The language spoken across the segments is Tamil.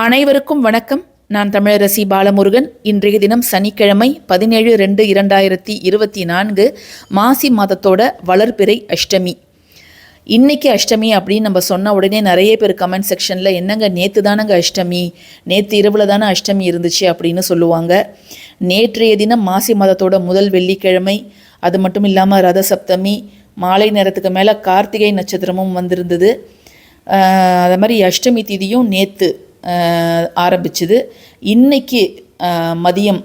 அனைவருக்கும் வணக்கம். நான் தமிழரசி பாலமுருகன். இன்றைய தினம் சனிக்கிழமை பதினேழு ரெண்டு இரண்டாயிரத்தி இருபத்தி நான்கு மாசி மாதத்தோட வளர்பிறை அஷ்டமி. இன்னைக்கு அஷ்டமி அப்படின்னு நம்ம சொன்ன உடனே நிறைய பேர் கமெண்ட் செக்ஷனில் என்னங்க நேற்று தானங்க அஷ்டமி நேற்று இரவில் தானே அஷ்டமி இருந்துச்சு அப்படின்னு சொல்லுவாங்க. நேற்றைய தினம் மாசி மாதத்தோட முதல் வெள்ளிக்கிழமை. அது மட்டும் இல்லாமல் ரத சப்தமி மாலை நேரத்துக்கு மேலே கார்த்திகை நட்சத்திரமும் வந்திருந்தது. அது மாதிரி அஷ்டமி திதியும் நேற்று ஆரம்பிச்சுது. இன்னைக்கு மதியம்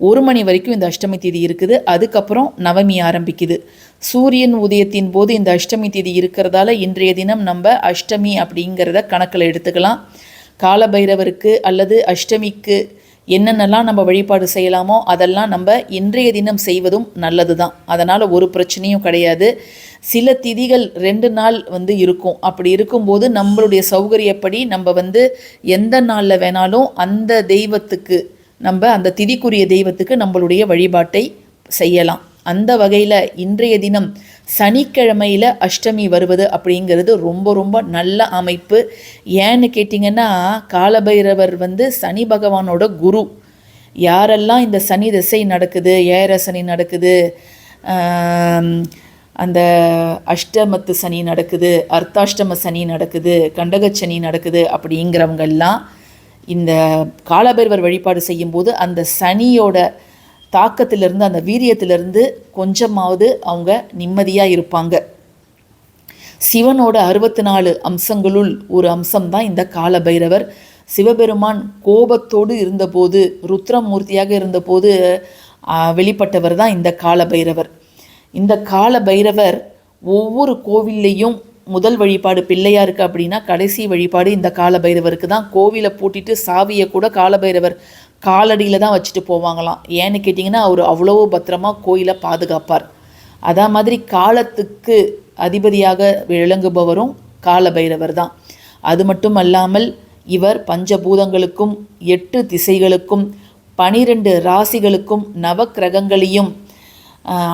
ஒரு மணி வரைக்கும் இந்த அஷ்டமி தேதி இருக்குது. அதுக்கப்புறம் நவமி ஆரம்பிக்குது. சூரியன் உதயத்தின் போது இந்த அஷ்டமி தேதி இருக்கிறதால இன்றைய தினம் நம்ம அஷ்டமி அப்படிங்கிறத கணக்கில் எடுத்துக்கலாம். காலபைரவருக்கு அல்லது அஷ்டமிக்கு என்னென்னலாம் நம்ம வழிபாடு செய்யலாமோ அதெல்லாம் நம்ம இன்றைய தினம் செய்வதும் நல்லது தான் அதனால் ஒரு பிரச்சனையும் கிடையாது. சில திதிகள் ரெண்டு நாள் வந்து இருக்கும். அப்படி இருக்கும்போது நம்மளுடைய சௌகரியப்படி நம்ம வந்து எந்த நாளில் வேணாலும் அந்த தெய்வத்துக்கு நம்ம அந்த திதிக்குரிய தெய்வத்துக்கு நம்மளுடைய வழிபாட்டை செய்யலாம். அந்த வகையில் இன்றைய தினம் சனிக்கிழமையில் அஷ்டமி வருவது அப்படிங்கிறது ரொம்ப ரொம்ப நல்ல அமைப்பு. ஏன்னு கேட்டிங்கன்னா காலபைரவர் வந்து சனி பகவானோட குரு. யாரெல்லாம் இந்த சனி திசை நடக்குது ஏழரை சனி நடக்குது அந்த அஷ்டமத்து சனி நடக்குது அர்த்தாஷ்டம சனி நடக்குது கண்டகச்சனி நடக்குது அப்படிங்கிறவங்கெல்லாம் இந்த காலபைரவர் வழிபாடு செய்யும்போது அந்த சனியோட தாக்கத்திலிருந்து அந்த வீரியத்திலிருந்து கொஞ்சமாவது அவங்க நிம்மதியாக இருப்பாங்க. சிவனோட அறுபத்தி நாலு அம்சங்களுள் ஒரு அம்சம்தான் இந்த காலபைரவர். சிவபெருமான் கோபத்தோடு இருந்தபோது ருத்ரமூர்த்தியாக இருந்தபோது வெளிப்பட்டவர் தான் இந்த காலபைரவர். இந்த காலபைரவர் ஒவ்வொரு கோவில்லையும் முதல் வழிபாடு பிள்ளையாருக்கு அப்படின்னா கடைசி வழிபாடு இந்த காலபைரவருக்கு தான் கோவிலை பூட்டிட்டு சாவியை கூட காலபைரவர் காலடியில் தான் வச்சுட்டு போவாங்களாம். ஏன்னு கேட்டிங்கன்னா அவர் அவ்வளோ பத்திரமா கோயிலை பாதுகாப்பார். அதே மாதிரி காலத்துக்கு அதிபதியாக விளங்குபவரும் காலபைரவர் தான். அது மட்டும் அல்லாமல் இவர் பஞ்சபூதங்களுக்கும் எட்டு திசைகளுக்கும் பனிரெண்டு ராசிகளுக்கும் நவக்கிரகங்களையும்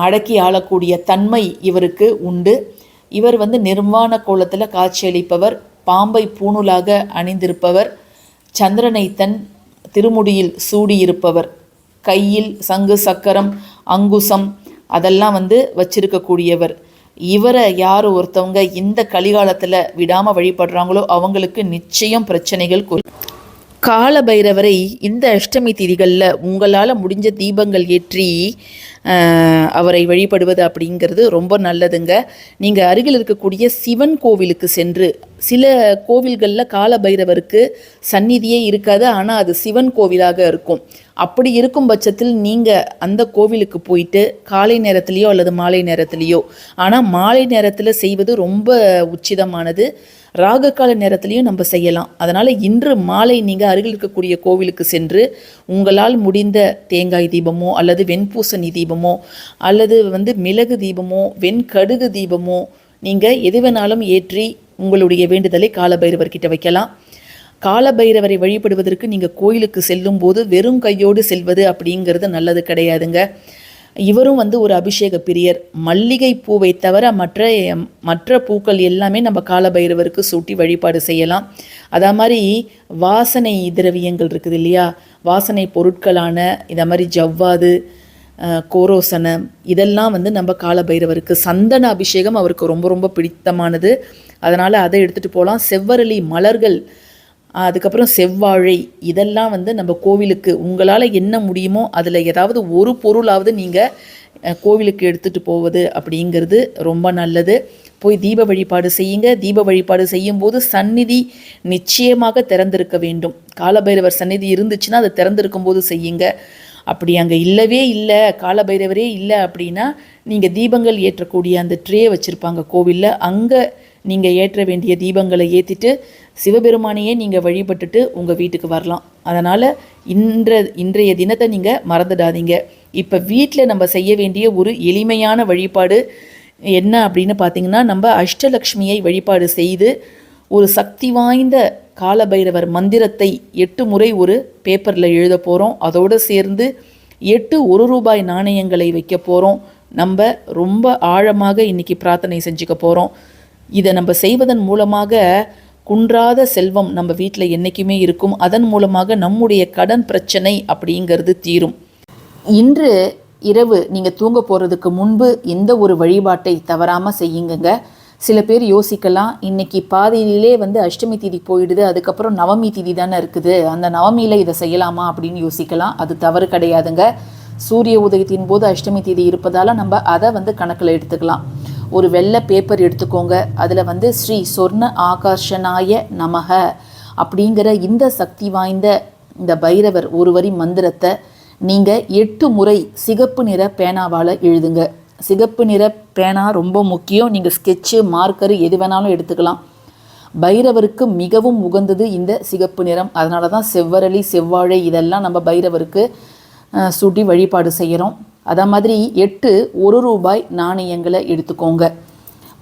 அடக்கி ஆளக்கூடிய தன்மை இவருக்கு உண்டு. இவர் வந்து நிர்வாண கோலத்தில் காட்சியளிப்பவர் பாம்பை பூணுலாக அணிந்திருப்பவர் சந்திரனை தன் திருமுடியில் சூடியிருப்பவர். கையில் சங்கு சக்கரம் அங்குசம் அதெல்லாம் வந்து வச்சிருக்கக்கூடியவர். இவரை யார் ஒருத்தவங்க இந்த கலிகாலத்தில் விடாமல் வழிபடுறாங்களோ அவங்களுக்கு நிச்சயம் பிரச்சனைகள் கால காலபைரவரை இந்த அஷ்டமி திதிகளில் உங்களால் முடிஞ்ச தீபங்கள் ஏற்றி அவரை வழிபடுவது அப்படிங்கிறது ரொம்ப நல்லதுங்க. நீங்கள் அருகில் இருக்கக்கூடிய சிவன் கோவிலுக்கு சென்று சில கோவில்களில் காலபைரவருக்கு சந்நிதியே இருக்காது ஆனால் அது சிவன் கோவிலாக இருக்கும். அப்படி இருக்கும் பட்சத்தில் நீங்கள் அந்த கோவிலுக்கு போயிட்டு காலை நேரத்துலேயோ அல்லது மாலை நேரத்துலேயோ ஆனால் மாலை நேரத்தில் செய்வது ரொம்ப உச்சிதமானது. ராககால நேரத்துலையும் நம்ம செய்யலாம். அதனால் இன்று மாலை நீங்கள் அருகில் இருக்கக்கூடிய கோவிலுக்கு சென்று உங்களால் முடிந்த தேங்காய் தீபமோ அல்லது வெண்பூசணி தீபமோ அல்லது வந்து மிளகு தீபமோ வெண்கடுகு தீபமோ நீங்கள் எது வேணாலும் ஏற்றி உங்களுடைய வேண்டுதலை காலபைரவர்கிட்ட வைக்கலாம். காலபைரவரை வழிபடுவதற்கு நீங்கள் கோயிலுக்கு செல்லும்போது வெறும் கையோடு செல்வது அப்படிங்கிறது நல்லது கிடையாதுங்க. இவரும் வந்து ஒரு அபிஷேக பிரியர். மல்லிகை பூவை தவிர மற்ற மற்ற பூக்கள் எல்லாமே நம்ம காலபைரவருக்கு சூட்டி வழிபாடு செய்யலாம். அதே மாதிரி வாசனை திரவியங்கள் இருக்குது இல்லையா? வாசனை பொருட்களான இதை மாதிரி ஜவ்வாது கோரோசனம் இதெல்லாம் வந்து நம்ம காலபைரவருக்கு சந்தன அபிஷேகம் அவருக்கு ரொம்ப ரொம்ப பிடித்தமானது. அதனால் அதை எடுத்துகிட்டு போகலாம் செவ்வரளி மலர்கள் அதுக்கப்புறம் செவ்வாழை இதெல்லாம் வந்து நம்ம கோவிலுக்கு உங்களால் என்ன முடியுமோ அதில் ஏதாவது ஒரு பொருளாவது நீங்கள் கோவிலுக்கு எடுத்துகிட்டு போவது அப்படிங்கிறது ரொம்ப நல்லது. போய் தீப வழிபாடு செய்யுங்க. தீப வழிபாடு செய்யும்போது சந்நிதி நிச்சயமாக திறந்திருக்க வேண்டும். காலபைரவர் சந்நிதி இருந்துச்சுன்னா அது திறந்திருக்கும் போது செய்யுங்க. அப்படி அங்கே இல்லவே இல்லை காலபைரவரே இல்லை அப்படின்னா நீங்கள் தீபங்கள் ஏற்றக்கூடிய அந்த ட்ரே வச்சுருப்பாங்க கோவிலில். அங்கே நீங்கள் ஏற்ற வேண்டிய தீபங்களை ஏற்றிட்டு சிவபெருமானையே நீங்கள் வழிபட்டுட்டு உங்கள் வீட்டுக்கு வரலாம். அதனால் இன்ற இன்றைய தினத்தை நீங்கள் மறந்துடாதீங்க. இப்போ வீட்டில் நம்ம செய்ய வேண்டிய ஒரு எளிமையான வழிபாடு என்ன அப்படின்னு பார்த்தீங்கன்னா நம்ம அஷ்டலக்ஷ்மியை வழிபாடு செய்து ஒரு சக்தி வாய்ந்த காலபைரவர் மந்திரத்தை எட்டு முறை ஒரு பேப்பரில் எழுத போகிறோம் அதோடு சேர்ந்து எட்டு ஒரு ரூபாய் நாணயங்களை வைக்க போகிறோம் நம்ம ரொம்ப ஆழமாக இன்றைக்கி பிரார்த்தனை செஞ்சுக்க போகிறோம் இதை நம்ம செய்வதன் மூலமாக குன்றாத செல்வம் நம்ம வீட்டில் என்றைக்குமே இருக்கும். அதன் மூலமாக நம்முடைய கடன் பிரச்சனை அப்படிங்கிறது தீரும். இன்று இரவு நீங்கள் தூங்க போகிறதுக்கு முன்பு இந்த ஒரு வழிபாட்டை தவறாமல் செய்யுங்கங்க. சில பேர் யோசிக்கலாம் இன்னைக்கு பாதியிலே வந்து அஷ்டமி திதி போயிடுது அதுக்கப்புறம் நவமி திதி தானே இருக்குது. அந்த நவமியில் இதை செய்யலாமா அப்படின்னு யோசிக்கலாம். அது தவறு கிடையாதுங்க. சூரிய உதயத்தின் போது அஷ்டமி திதி இருப்பதால் நம்ம அதை வந்து கணக்கில் எடுத்துக்கலாம். ஒரு வெள்ளை பேப்பர் எடுத்துக்கோங்க. அதில் வந்து ஸ்ரீ சொர்ண ஆகர்ஷனாய நமக அப்படிங்கிற இந்த சக்தி வாய்ந்த இந்த பைரவர் ஒரு வரி மந்திரத்தை நீங்கள் எட்டு முறை சிகப்பு நிற பேனாவால் எழுதுங்க. சிகப்பு நிற பேனா ரொம்ப முக்கியம். நீங்கள் ஸ்கெட்சு மார்க்கரு எது வேணாலும் எடுத்துக்கலாம். பைரவருக்கு மிகவும் உகந்தது இந்த சிகப்பு நிறம். அதனால தான் செவ்வரளி செவ்வாழை இதெல்லாம் நம்ம பைரவருக்கு சுட்டி வழிபாடு செய்கிறோம் அதே மாதிரி எட்டு ஒரு ரூபாய் நாணயங்களை எடுத்துக்கோங்க.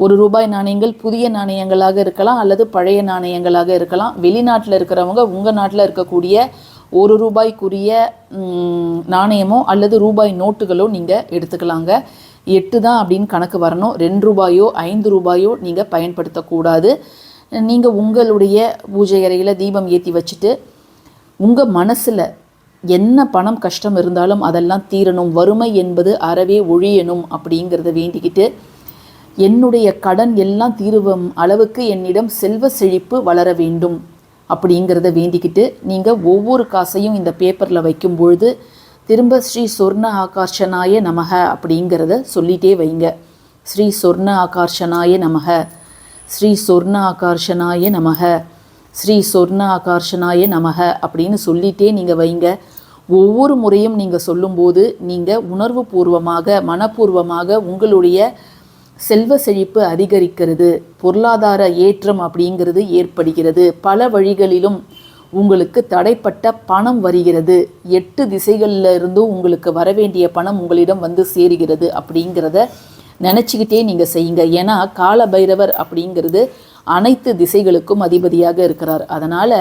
ஒரு ரூபாய் நாணயங்கள் புதிய நாணயங்களாக இருக்கலாம் அல்லது பழைய நாணயங்களாக இருக்கலாம். வெளிநாட்டில் இருக்கிறவங்க உங்கள் நாட்டில் இருக்கக்கூடிய ஒரு ரூபாய்க்குரிய நாணயமோ அல்லது ரூபாய் நோட்டுகளோ நீங்கள் எடுத்துக்கலாங்க. எட்டு தான் அப்படின்னு கணக்கு வரணும். ரெண்டு ரூபாயோ ஐந்து ரூபாயோ நீங்கள் பயன்படுத்தக்கூடாது. நீங்கள் உங்களுடைய பூஜை அறையில் தீபம் ஏற்றி வச்சுட்டு உங்கள் மனசில் என்ன பணம் கஷ்டம் இருந்தாலும் அதெல்லாம் தீரணும். வறுமை என்பது அறவே ஒழியணும் அப்படிங்கிறத வேண்டிக்கிட்டு என்னுடைய கடன் எல்லாம் தீருவம் அளவுக்கு என்னிடம் செல்வ செழிப்பு வளர வேண்டும் அப்படிங்கிறத வேண்டிக்கிட்டு நீங்கள் ஒவ்வொரு காசையும் இந்த பேப்பரில் வைக்கும் பொழுது திரும்ப ஸ்ரீ சொர்ண ஆகார்ஷனாய நமக அப்படிங்கிறத சொல்லிட்டே வைங்க. ஸ்ரீ சொர்ண ஆகார்ஷனாய நமக. ஸ்ரீ சொர்ண ஆகார்ஷனாய நமக. ஸ்ரீ சொர்ண ஆகார்ஷனாய நமக அப்படின்னு சொல்லிட்டே நீங்கள் வைங்க. ஒவ்வொரு முறையும் நீங்கள் சொல்லும்போது நீங்கள் உணர்வு பூர்வமாக மனப்பூர்வமாக உங்களுடைய செல்வ செழிப்பு அதிகரிக்கிறது. பொருளாதார ஏற்றம் அப்படிங்கிறது ஏற்படுகிறது. பல வழிகளிலும் உங்களுக்கு தடைப்பட்ட பணம் வருகிறது. எட்டு திசைகளில் இருந்தும் உங்களுக்கு வர வேண்டிய பணம் உங்களிடம் வந்து சேருகிறது அப்படிங்கிறத நினச்சிக்கிட்டே நீங்கள் செய்யுங்க. ஏன்னா கால பைரவர் அப்படிங்கிறது அனைத்து திசைகளுக்கும் அதிபதியாக இருக்கிறார். அதனால்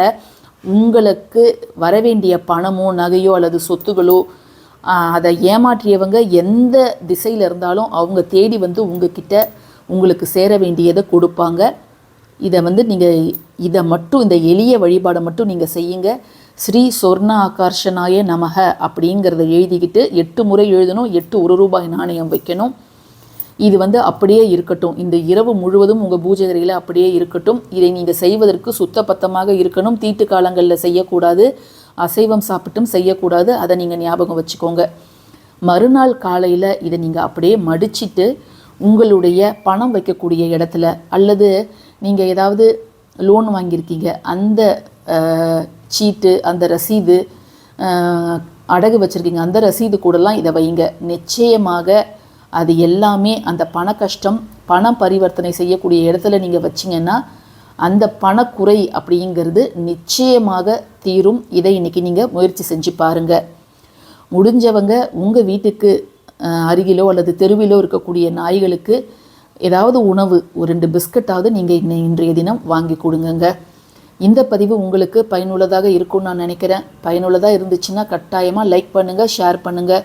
உங்களுக்கு வரவேண்டிய பணமோ நகையோ அல்லது சொத்துகளோ அதை ஏமாற்றியவங்க எந்த திசையில் இருந்தாலும் அவங்க தேடி வந்து உங்ககிட்ட உங்களுக்கு சேர வேண்டியதை கொடுப்பாங்க. இதை வந்து நீங்கள் இதை மட்டும் இந்த எளிய வழிபாடை மட்டும் நீங்கள் செய்யுங்க. ஸ்ரீ சொர்ண ஆகர்ஷனாய நமக அப்படிங்கிறத எழுதிக்கிட்டு எட்டு முறை எழுதணும் எட்டு ஒரு ரூபாய் நாணயம் வைக்கணும். இது வந்து அப்படியே இருக்கட்டும். இந்த இரவு முழுவதும் உங்கள் பூஜை அறையில் அப்படியே இருக்கட்டும். இதை நீங்கள் செய்வதற்கு சுத்தபத்தமாக இருக்கணும். தீட்டு காலங்களில் செய்யக்கூடாது. அசைவம் சாப்பிட்டும் செய்யக்கூடாது. அதை நீங்கள் ஞாபகம் வச்சுக்கோங்க. மறுநாள் காலையில் இதை நீங்கள் அப்படியே மடிச்சிட்டு உங்களுடைய பணம் வைக்கக்கூடிய இடத்துல அல்லது நீங்கள் ஏதாவது லோன் வாங்கியிருக்கீங்க. அந்த சீட்டு அந்த ரசீது அடகு வச்சுருக்கீங்க. அந்த ரசீது கூடலாம் இதை வைங்க. நிச்சயமாக அது எல்லாமே அந்த பண கஷ்டம் பண பரிவர்த்தனை செய்யக்கூடிய இடத்துல நீங்கள் வச்சிங்கன்னா அந்த பணக்குறை அப்படிங்கிறது நிச்சயமாக தீரும். இதை இன்னைக்கு நீங்கள் முயற்சி செஞ்சு பாருங்கள் முடிஞ்சவங்க உங்கள் வீட்டுக்கு அருகிலோ அல்லது தெருவிலோ இருக்கக்கூடிய நாய்களுக்கு ஏதாவது உணவு ஒரு ரெண்டு பிஸ்கட்டாவது நீங்கள் இன்ன இன்றைய தினம் வாங்கி கொடுங்கங்க. இந்த பதிவு உங்களுக்கு பயனுள்ளதாக இருக்கும்னு நான் நினைக்கிறேன். பயனுள்ளதாக இருந்துச்சுன்னா கட்டாயமாக லைக் பண்ணுங்கள் ஷேர் பண்ணுங்கள்